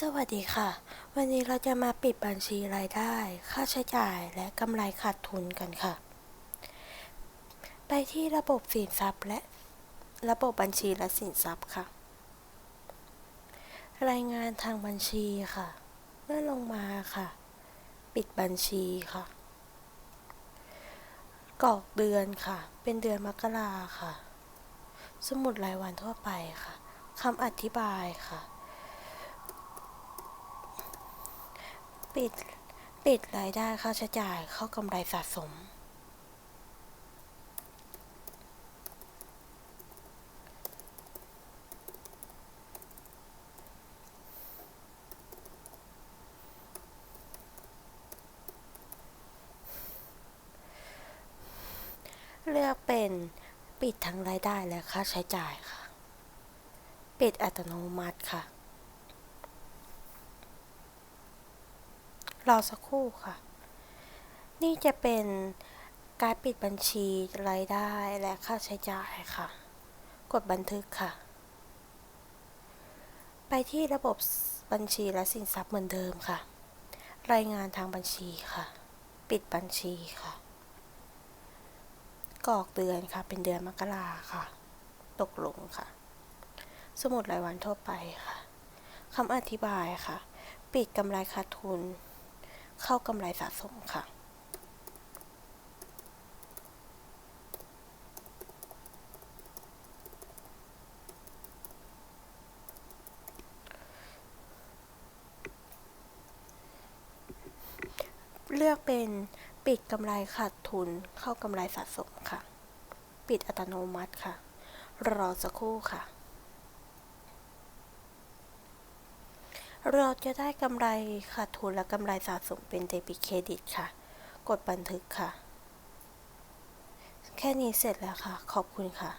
สวัสดีค่ะ วันนี้เราจะมาปิดบัญชีรายได้ ค่าใช้จ่ายและกำไรขาดทุนกันค่ะ ไปที่ระบบสินทรัพย์และระบบบัญชีและสินทรัพย์ค่ะ รายงานทางบัญชีค่ะ เลื่อนลงมาค่ะ ปิดบัญชีค่ะกรอกเดือนค่ะ เป็นเดือนมกราค่ะ สมุดรายวันทั่วไปค่ะคำอธิบายค่ะ ปิดปิดรายได้ค่าใช้จ่ายเข้ากำไรสะสม เลือกเป็นปิดทั้งรายได้และค่าใช้จ่ายค่ะ ปิดอัตโนมัติค่ะ รอสักครู่ค่ะ นี่จะเป็นการปิดบัญชีรายได้และค่าใช้จ่ายค่ะ กดบันทึกค่ะ ไปที่ระบบบัญชีและสินทรัพย์เหมือนเดิมค่ะ รายงานทางบัญชีค่ะ ปิดบัญชีค่ะกรอกเดือนค่ะ เป็นเดือนมกราค่ะ ตกลงค่ะ สมุดรายวันทั่วไปค่ะคำอธิบายค่ะ ปิดกำไรขาดทุน เข้ากำไรสะสมค่ะ เลือกเป็นปิดกำไรขาดทุนเข้ากำไรสะสมค่ะ ปิดอัตโนมัติค่ะ รอสักครู่ค่ะ เราจะได้กำไรขาดทุนและกำไรสะสมเป็นเดบิตเครดิตค่ะ กดบันทึกค่ะ แค่นี้เสร็จแล้วค่ะ ขอบคุณค่ะ